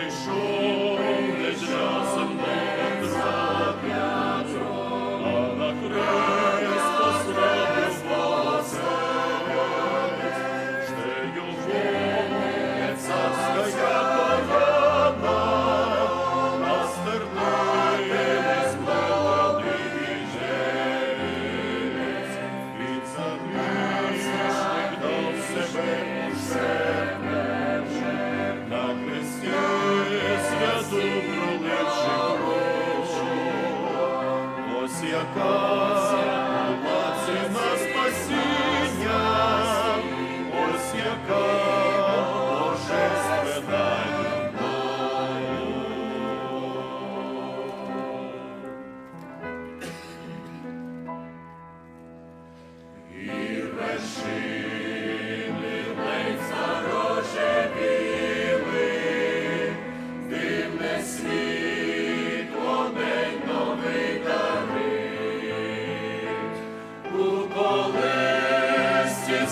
Deixou. всяка.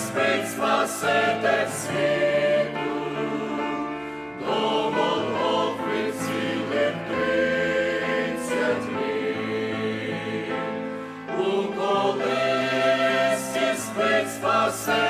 спить спасете світу, до молови цілих тридцять днів. У колисці спить спасете